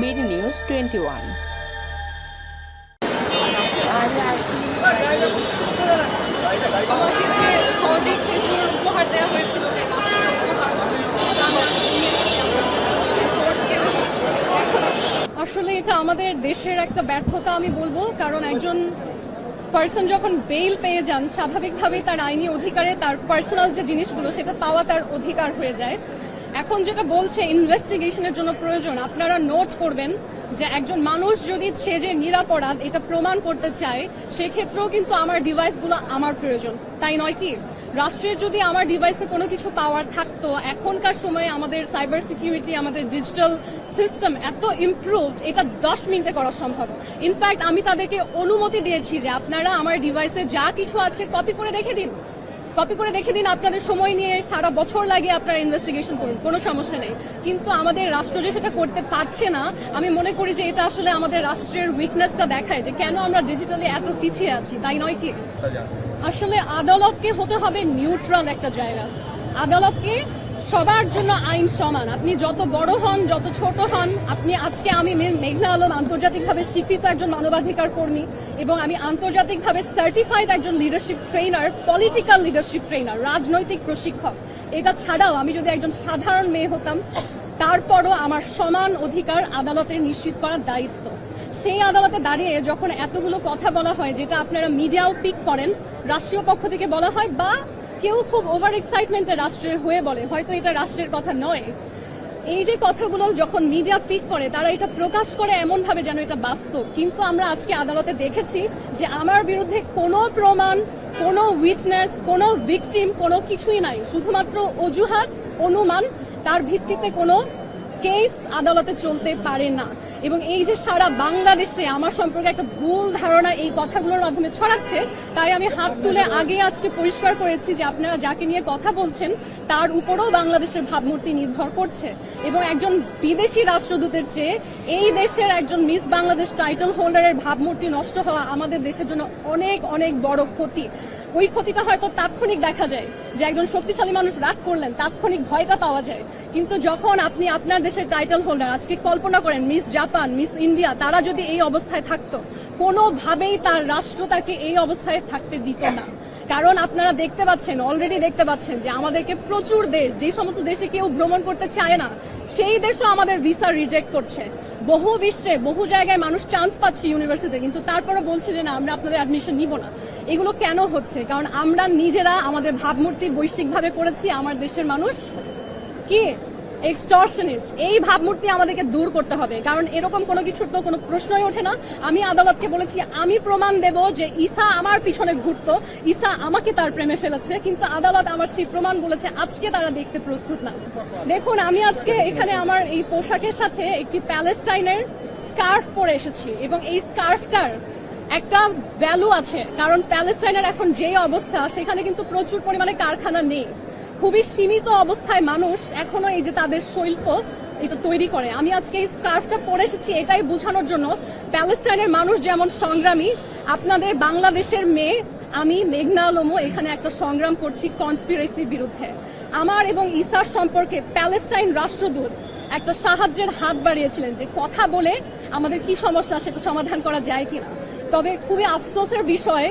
BD news twenty one উপহার দেওয়া হয়েছিল। আসলে এটা আমাদের দেশের একটা ব্যর্থতা, আমি বলব কারণ একজন পার্সন যখন বেল পেয়ে যান, স্বাভাবিকভাবেই তার আইনি অধিকারে তার পার্সোনাল যে জিনিসগুলো, সেটা পাওয়া তার অধিকার হয়ে যায় এখন যেটা বলছে ইনভেস্টিগেশনের জন্য প্রয়োজন, আপনারা নোট করবেন যে একজন মানুষ যদি সে যে নিরাপরাধ, এটা প্রমাণ করতে চায়, সেক্ষেত্রেও কিন্তু আমার ডিভাইসগুলো আমার প্রয়োজন। তাই নয় কি? রাষ্ট্রের যদি আমার ডিভাইসে কোনো কিছু পাওয়ার থাকতো, এখনকার সময়ে আমাদের সাইবার সিকিউরিটি আমাদের ডিজিটাল সিস্টেম এত ইমপ্রুভড এটা দশ মিনিটে করা সম্ভব। ইনফ্যাক্ট আমি তাদেরকে অনুমতি দিয়েছি যে আপনারা আমার ডিভাইসে যা কিছু আছে কপি করে রেখে দিন। কপি করে রেখে দিন আপনাদের সময় নিয়ে সারা বছর লাগে আপনারা ইনভেস্টিগেশন করুন কোনো সমস্যা নেই। কিন্তু আমাদের রাষ্ট্র যে সেটা করতে পারছে না আমি মনে করি যে এটা আসলে আমাদের রাষ্ট্রের উইকনেসটা দেখায় যে কেন আমরা ডিজিটালি এত পিছিয়ে আছি তাই নয় কি? আসলে আদালতকে হতে হবে নিউট্রাল একটা জায়গা। আদালতকে সবার জন্য আইন সমান। আপনি যত বড় হন, যত ছোট হন, আপনি আজকে আমি মেঘনা আলম আন্তর্জাতিকভাবে স্বীকৃত একজন মানবাধিকার কর্মী এবং আমি আন্তর্জাতিকভাবে সার্টিফাইড একজন leadership trainer political leadership trainer রাজনৈতিক প্রশিক্ষক। এটা ছাড়াও আমি যদি একজন সাধারণ মেয়ে হতাম, তারপরও আমার সমান অধিকার আদালতে নিশ্চিত করার দায়িত্ব। সেই আদালতে দাঁড়িয়ে যখন এতগুলো কথা বলা হয়, যেটা আপনারা মিডিয়াও পিক করেন, রাষ্ট্রীয় পক্ষ থেকে বলা হয়, বা কেউ খুব ওভার এক্সাইটমেন্টে রাষ্ট্রের হয়ে বলে, হয়তো এটা রাষ্ট্রের কথা নয়। এই যে কথাগুলো যখন মিডিয়া পিক করে, তারা এটা প্রকাশ করে এমনভাবে যেন এটা বাস্তব। কিন্তু আমরা আজকে আদালতে দেখেছি যে আমার বিরুদ্ধে কোনো প্রমাণ, কোনো উইটনেস কোনো ভিকটিম কোনো কিছুই নাই। শুধুমাত্র অজুহাত, অনুমান, তার ভিত্তিতে কোনো কেস আদালতে চলতে পারে না। এবং এই যে সারা বাংলাদেশে আমার সম্পর্কে একটা ভুল ধারণা এই কথাগুলোর মাধ্যমে ছড়াচ্ছে, তাই আমি হাত তুলে আগে আজকে পরিষ্কার করেছি যে আপনারা যাকে নিয়ে কথা বলছেন, তার উপরেও বাংলাদেশের ভাবমূর্তি নির্ভর করছে। এবং একজন বিদেশি রাষ্ট্রদূতের চেয়ে এই দেশের একজন মিস বাংলাদেশ টাইটেল হোল্ডারের ভাবমূর্তি নষ্ট হওয়া আমাদের দেশের জন্য অনেক অনেক বড় ক্ষতি। ওই ক্ষতিটা হয়তো তাৎক্ষণিক দেখা যায়, যে একজন শক্তিশালী মানুষ রাগ করলেন, তাৎক্ষণিক ভয়টা পাওয়া যায়। কিন্তু যখন আপনি আপনার দেশের টাইটেল হোল্ডার আজকে কল্পনা করেন মিস জাপান মিস ইন্ডিয়া তারা যদি এই অবস্থায় থাকতো, কোনোভাবেই তার রাষ্ট্র তাকে এই অবস্থায় থাকতে দিত না। কারণ আপনারা দেখতে পাচ্ছেন অলরেডি দেখতে পাচ্ছেন যে আমাদেরকে প্রচুর দেশ, যে সমস্ত দেশে কেউ ভ্রমণ করতে চায় না, সেই দেশও আমাদের ভিসা রিজেক্ট করছে। বহু বিশ্বে, বহু জায়গায় মানুষ চান্স পাচ্ছে ইউনিভার্সিটিতে কিন্তু তারপরে বলছে যে না, আমরা আপনাদের অ্যাডমিশন নিব না। এগুলো কেন হচ্ছে? কারণ আমরা নিজেরা আমাদের ভাবমূর্তি বৈশ্বিকভাবে করেছি, আমার দেশের মানুষ কি? এক্সটর্শনিস্ট এই ভাবমূর্তি আমাদেরকে দূর করতে হবে। কারণ এরকম কোনো কিছুর তো কোনো প্রশ্নই ওঠে না। আমি আদালতকে বলেছি, আমি প্রমাণ দেব যে ঈসা আমার পিছনে ঘুরত, ঈসা আমাকে তার প্রেমে ফেলেছে, কিন্তু আদালত আমার সেই প্রমাণ বলেছে, আজকে তারা দেখতে প্রস্তুত না। দেখুন, আমি আজকে এখানে আমার এই পোশাকের সাথে একটি প্যালেস্টাইনের স্কার্ফ পরে এসেছি এবং এই স্কার্ফটার একটা ভ্যালু আছে, কারণ প্যালেস্টাইনের এখন যে অবস্থা, সেখানে কিন্তু প্রচুর পরিমাণে কারখানা নেই। খুবই সীমিত অবস্থায় মানুষ এখনও এই যে তাদের শৈল্প, এটা তৈরি করে। আমি আজকে এই স্কার্ফটা পরে এসেছি, এটাই বোঝানোর জন্য প্যালেস্টাইনের মানুষ যেমন সংগ্রামী, আপনাদের বাংলাদেশের মেয়ে, আমি মেঘনা আলমও এখানে একটা সংগ্রাম করছি কনস্পিরেসির বিরুদ্ধে। আমার এবং ইসার সম্পর্কে প্যালেস্টাইন রাষ্ট্রদূত একটা সাহায্যের হাত বাড়িয়েছিলেন যে কথা বলে আমাদের কি সমস্যা, সেটা সমাধান করা যায় কিনা। তবে খুবই আফসোসের বিষয়ে,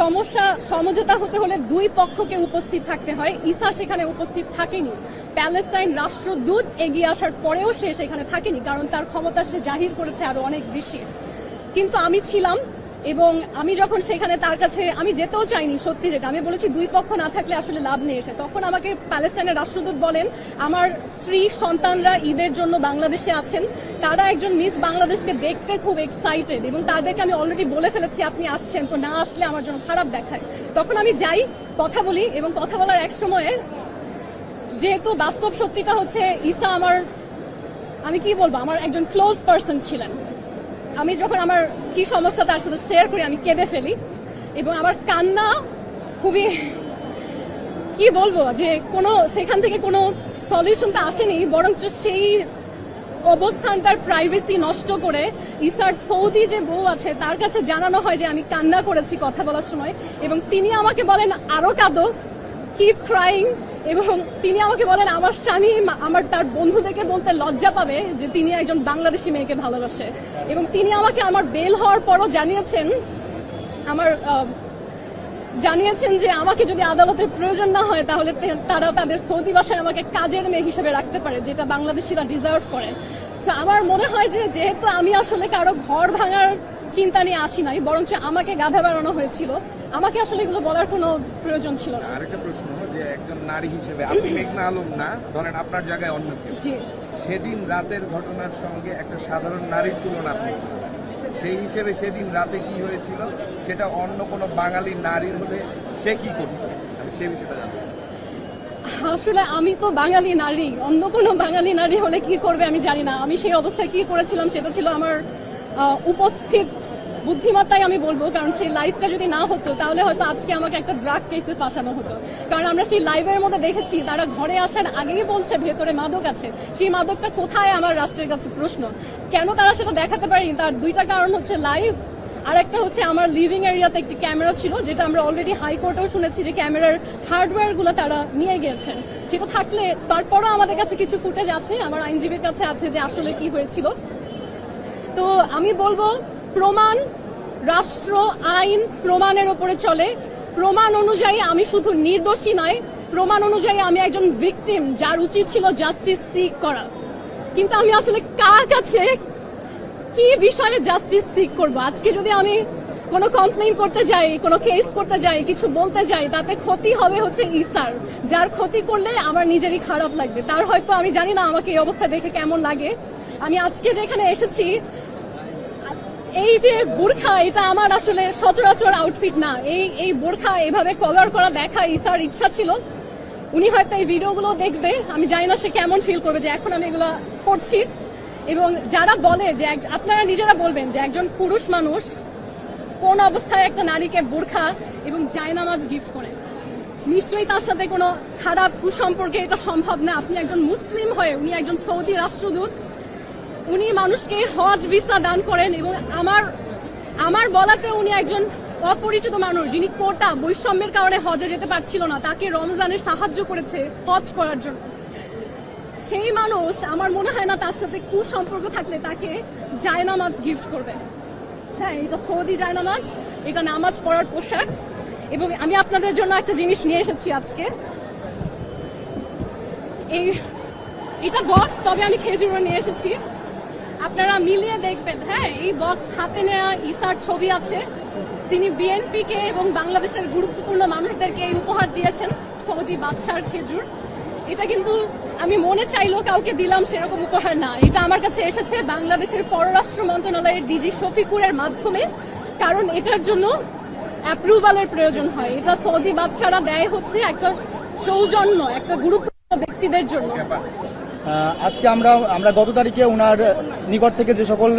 সমস্যা, সমঝোতা হতে হলে দুই পক্ষকে উপস্থিত থাকতে হয়। ইসা সেখানে উপস্থিত থাকেনি। প্যালেস্টাইন রাষ্ট্রদূত এগিয়ে আসার পরেও সে সেখানে থাকেনি, কারণ তার ক্ষমতা সে জাহির করেছে আরও অনেক বেশি। কিন্তু আমি ছিলাম এবং আমি যখন সেখানে তার কাছে, আমি যেতেও চাইনি, সত্যি যেটা। আমি বলেছি, দুই পক্ষ না থাকলে আসলে লাভ নেই এসে। তখন আমাকে প্যালেস্টাইনের রাষ্ট্রদূত বলেন, আমার স্ত্রী, সন্তানরা ঈদের জন্য বাংলাদেশে আছেন। তারা একজন মিস বাংলাদেশকে দেখতে খুব এক্সাইটেড এবং তাদেরকে আমি অলরেডি বলে ফেলেছি, আপনি আসছেন তো না আসলে আমার জন্য খারাপ দেখায়। তখন আমি যাই, কথা বলি এবং কথা বলার এক সময়ে যেহেতু বাস্তব সত্যিটা হচ্ছে, ঈসা আমার, আমি কি বলব, আমার একজন ক্লোজ পার্সন ছিলেন। আমি যখন আমার কি সমস্যা তার সাথে শেয়ার করি, আমি কেঁদে ফেলি। এবং আমার কান্না খুবই, কি বলব, যে কোনো, সেখান থেকে কোনো সলিউশন তো আসেনি, বরঞ্চ সেই অবস্থানটার প্রাইভেসি নষ্ট করে ইসার সৌদি যে বউ আছে, তার কাছে জানানো হয় যে আমি কান্না করেছি কথা বলার সময়। এবং তিনি আমাকে বলেন, আরও কাঁদো। কিপ ক্রাইং এবং তিনি আমাকে বলেন, আমার স্বামী আমার তার বন্ধুদেরকে বলতে লজ্জা পাবে যে তিনি একজন বাংলাদেশি মেয়েকে ভালোবাসে। এবং তিনি আমাকে আমার বেল হওয়ার পরও জানিয়েছেন, আমার জানিয়েছেন যে আমাকে যদি আদালতের প্রয়োজন না হয়, তাহলে তারা তাদের সৌদি বাসায় আমাকে কাজের মেয়ে হিসেবে রাখতে পারে, যেটা বাংলাদেশিরা ডিজার্ভ করে। আমার মনে হয় যে যেহেতু আমি আসলে কারও ঘর ভাঙার চিন্তা নিয়ে আসি নাই বরঞ্চ আমাকে গাধা বাড়ানো হয়েছিল। আমাকে আসলে এগুলো বলার কোনো প্রয়োজন ছিল না। আরেকটা প্রশ্ন যে একজন নারী হিসেবে আপনি মেঘনা আলম না ধরেন আপনার জায়গায় অন্য কেউ। জি। সেদিন রাতের ঘটনার সঙ্গে একটা সাধারণ নারীর তুলনা আপনি সেই হিসেবে সেদিন রাতে কি হয়েছিল? সেটা অন্য কোনো বাঙালি নারীর হলে সে কি করতে আমি সে বিষয়টা জানতে। আসলে আমি তো বাঙালি নারী অন্য কোনো বাঙালি নারী হলে কি করবে আমি জানি না। আমি সেই অবস্থায় কি করেছিলাম সেটা ছিল আমার উপস্থিত বুদ্ধিমত্তাই আমি বলব, কারণ সেই লাইভটা যদি না হতো, তাহলে হয়তো আজকে আমাকে একটা ড্রাগ কেসে ফাঁসানো হতো। কারণ আমরা সেই লাইভের মধ্যে দেখেছি, তারা ঘরে আসার আগেই বলছে, ভেতরে মাদক আছে। সেই মাদকটা কোথায় আমার রাষ্ট্রের কাছে প্রশ্ন? কেন তারা সেটা দেখাতে পারেনি? তার দুইটা কারণ হচ্ছে লাইভ আর একটা হচ্ছে আমার লিভিং এরিয়াতে একটি ক্যামেরা ছিল, যেটা আমরা অলরেডি হাইকোর্টেও শুনেছি যে ক্যামেরার হার্ডওয়্যারগুলো তারা নিয়ে গিয়েছেন। সেটা থাকলে তারপরও আমাদের কাছে কিছু ফুটেজ আছে, আমার আইনজীবীর কাছে আছে যে আসলে কি হয়েছিল। তো আমি বলব, প্রমাণ, রাষ্ট্র, আইন প্রমাণের ওপরে চলে। প্রমাণ অনুযায়ী আমি শুধু নির্দোষী নয়, প্রমাণ অনুযায়ী আমি একজন ভিকটিম যার উচিত ছিল জাস্টিস সিক করা। কিন্তু আমি আসলে কার কাছে, কি বিষয়ে জাস্টিস সিক করব? আজকে যদি আমি কোনো কমপ্লেইন করতে যাই, কোনো কেস করতে যাই, কিছু বলতে যাই, তাতে ক্ষতি হবে হচ্ছে ইসার। যার ক্ষতি করলে আমার নিজেরই খারাপ লাগবে। তার হয়তো আমি জানি না আমাকে এই অবস্থা দেখে কেমন লাগে। আমি আজকে যেখানে এসেছি, এই যে বোরখা, এটা আমার আসলে সচরাচর আউটফিট না। এই এই বোরখা এভাবে কলার করা দেখা ইসার ইচ্ছা ছিল। উনি হয়তো এই ভিডিওগুলো দেখবে। আমি জানি না সে কেমন ফিল করবে যে এখন আমি এগুলো করছি। এবং যারা বলে যে আপনারা নিজেরা বলবেন যে একজন পুরুষ মানুষ কোন অবস্থায় একটা নারীকে বোরখা এবং জায়নামাজ গিফট করে। নিশ্চয়ই তার সাথে কোনো খারাপ কুসম্পর্কে এটা সম্ভব না। আপনি একজন মুসলিম হয়ে, উনি একজন সৌদি রাষ্ট্রদূত উনি মানুষকে হজ ভিসা দান করেন এবং আমার আমার বলাতে উনি একজন অপরিচিত মানুষ যিনি কোটা বৈষম্যের কারণে হজে যেতে পারছিল না, তাকে রমজানের সাহায্য করেছে হজ করার জন্য। সেই মানুষ, আমার মনে হয় না তার সাথে কুসম্পর্ক থাকলে তাকে জায়নামাজ গিফট করবে হ্যাঁ এটা সৌদি জায়নামাজ, এটা নামাজ পড়ার পোশাক। এবং আমি আপনাদের জন্য একটা জিনিস নিয়ে এসেছি আজকে। এই, এটা বক্স, তবে আমি খেজুরও নিয়ে এসেছি। আপনারা মিলিয়ে দেখবেন হ্যাঁ এই বক্স হাতে নেওয়া ইসার ছবি আছে। তিনি বিএনপি কে এবং বাংলাদেশের গুরুত্বপূর্ণ মানুষদেরকে এই উপহার দিয়েছেন, সৌদি বাদশার খেজুর। এটা কিন্তু আমি মনে চাইলেও কাউকে দিলাম সেরকম উপহার না। এটা আমার কাছে এসেছে বাংলাদেশের পররাষ্ট্র মন্ত্রণালয়ের ডিজি শফিকুরের মাধ্যমে, কারণ এটার জন্য অ্যাপ্রুভালের প্রয়োজন হয়। এটা সৌদি বাদশারা দেয় হচ্ছে একটা সৌজন্য, একটা গুরুত্বপূর্ণ ব্যক্তিদের জন্য। আজকে আমরা আমরা গত তারিখে ওনার নিকট থেকে যে সকল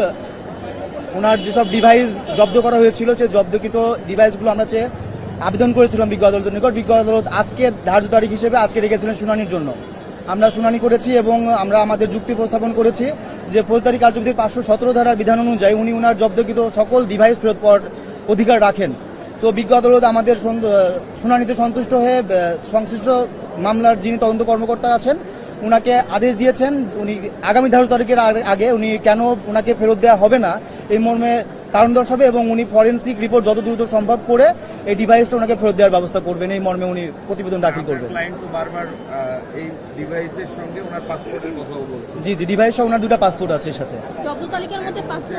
ওনার যেসব ডিভাইস জব্দ করা হয়েছিল সেই জব্দকৃত ডিভাইসগুলো আমরা চেয়ে আবেদন করেছিলাম বিজ্ঞ আদালতের নিকট। বিজ্ঞ আদালত আজকে ধার্য তারিখ হিসেবে আজকে রেখেছিলেন শুনানির জন্য। আমরা শুনানি করেছি এবং আমরা আমাদের যুক্তি উপস্থাপন করেছি যে ফৌজদারি কার্যবিধির পাঁচশো সতেরো ধারার বিধান অনুযায়ী উনি ওনার জব্দকৃত সকল ডিভাইস ফেরত পাওয়ার অধিকার রাখেন। তো বিজ্ঞ আদালত আমাদের শুনানিতে সন্তুষ্ট হয়ে সংশ্লিষ্ট মামলার যিনি তদন্ত কর্মকর্তা আছেন উনাকে আদেশ দিয়েছেন উনি আগামী ধার্য তারিখের আগে- উনি কেন উনাকে ফেরত দেওয়া হবে না এই মর্মে কারণ দর্শাবে এবং উনি ফরেন্সিক রিপোর্ট যত দ্রুত সম্ভব করে এই ডিভাইসটা ওনাকে ফেরত দেওয়ার ব্যবস্থা করবেন এই মর্মে উনি প্রতিবেদন দাখিল করবেন। ক্লায়েন্ট তো বারবার আহ, এই ডিভাইসের সঙ্গে ওনার পাসপোর্টের কথাও বলছে। জি জি ডিভাইসটা ওনার দুটা পাসপোর্ট আছে এর সাথে। তালিকার মধ্যে পাসপোর্ট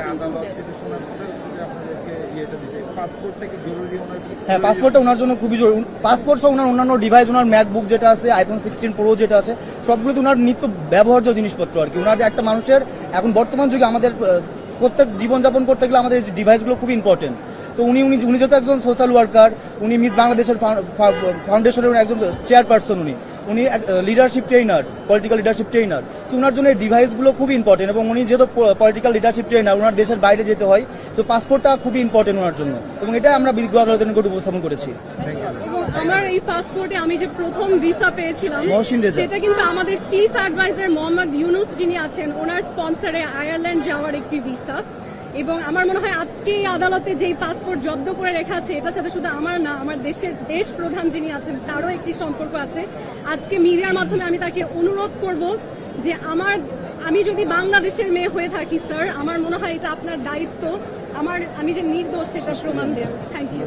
হ্যাঁ পাসপোর্টটা ওনার জন্য খুবই জরুরি। পাসপোর্ট সহ ওনার অন্যান্য ডিভাইস ওনার ম্যাকবুক যেটা আছে আইফোন সিক্সটিন প্রো যেটা আছে, সবগুলোতে ওনার নিত্য ব্যবহার্য জিনিসপত্র আর কি। ওনার একটা মানুষের এখন বর্তমান যুগে আমাদের প্রত্যেক জীবনযাপন করতে গেলে আমাদের এই ডিভাইসগুলো খুব ইম্পর্টেন্ট তো উনি উনি উনি যেহেতু একজন সোশ্যাল ওয়ার্কার উনি মিস বাংলাদেশের ফাউন্ডেশনের একজন চেয়ারপারসন উনি। উনি leadership trainer political leadership trainer তো ওনার জন্য এই ডিভাইসগুলো খুবই ইম্পর্টেন্ট এবং উনি যেহেতু পলিটিক্যাল লিডারশিপ ট্রেনার ওনার দেশের বাইরে যেতে হয় তো পাসপোর্টটা খুবই ইম্পর্টেন্ট ওনার জন্য এবং এটা আমরা বিজ্ঞ আদালতের নিকট উপস্থাপন করেছি। আমার এই পাসপোর্টে আমি যে প্রথম ভিসা পেয়েছিলাম সেটা কিন্তু আমাদের চিফ অ্যাডভাইজার মোহাম্মদ ইউনুস যিনি আছেন ওনার স্পন্সরে আয়ারল্যান্ড যাওয়ার একটি ভিসা এবং আমার মনে হয় আজকে এই আদালতে যেই পাসপোর্ট জব্দ করে রেখা আছে, এটার সাথে শুধু আমার না, আমার দেশের দেশ প্রধান যিনি আছেন, তারও একটি সম্পর্ক আছে। আজকে মিডিয়ার মাধ্যমে আমি তাকে অনুরোধ করব যে আমার, আমি যদি বাংলাদেশের মেয়ে হয়ে থাকি স্যার আমার মনে হয় এটা আপনার দায়িত্ব। আমার, আমি যে নির্দোষ, সেটা প্রমাণ দেওয়া থ্যাংক ইউ